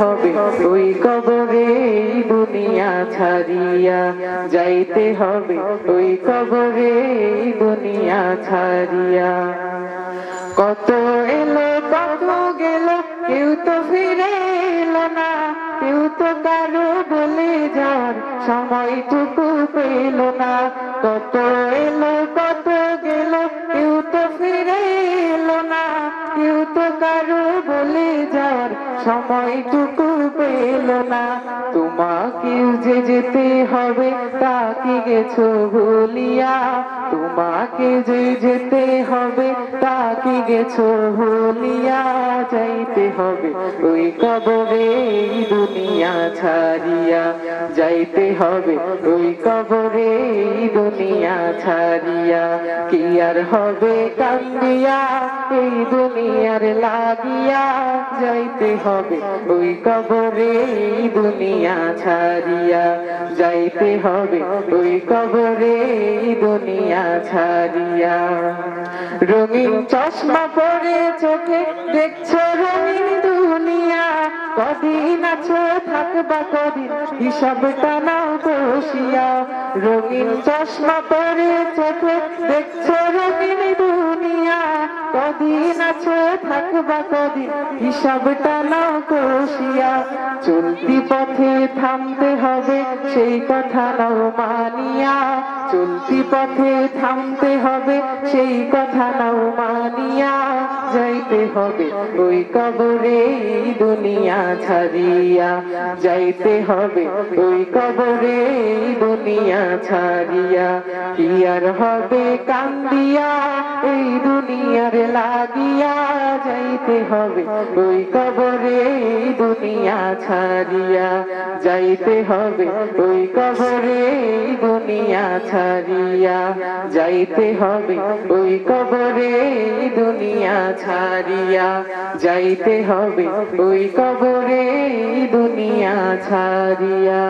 হবে ওই কবরে দুনিয়া ছাড়িয়া। যাইতে হবে ওই কবরে দুনিয়া ছাড়িয়া। কত এলো, কত গেল, কেউ তো ফিরে এলো না। কেউ তো কারও বলে যার সময়টুকু পেল না। কত এলো, কত সময়টুকু পেল না। তোমাকে যে যেতে হবে তা কি গেছো ভুলিয়া। তোমাকে যে যেতে হবে কি গেছো ভুলিয়া যাইতে হবে, ওই কবরে দুনিয়া ছাড়িয়া যাইতে হবে। ওই কবরে দুনিয়া ছাড়িয়া কি আর হবে কান্দিয়া, এই দুনিয়ার লাগিয়া যাইতে হবে। ওই কবরে দুনিয়া ছাড়িয়া যাইতে হবে। ওই কবরে দুনিয়া ছাড়িয়া রঙিন চশমা পরে চোখে দেখছ রঙিন দুনিয়া। কদিন আছো, থাকবা কদিন হিসাব টানাও বসিয়া রঙিন চশমা পরে চোখে দেখছ রঙিন দুনিয়া। কদিন আছো, থাকবা কদিন হিসাব টানাও কষিয়া চলতি পথে থামতে হবে, সেই কথা নাও মানিয়া। চলতি পথে থামতে হবে, সেই কথা নাও মানিয়া যাইতে হবে। ওই কবরে দুনিয়া ছাড়িয়া যাইতে হবে। ওই কবরে দুনিয়া ছাড়িয়া কি আর হবে কান্দিয়া? এই দুনিয়ার লাগিয়া যাইতে হবে। ওই কবরে দুনিয়া ছাড়িয়া যাইতে হবে। ওই কবরে দুনিয়া ছাড়িয়া যাইতে হবে। ওই কবরে দুনিয়া ছাড়িয়া যাইতে হবে। ওই কবরে দুনিয়া ছাড়িয়া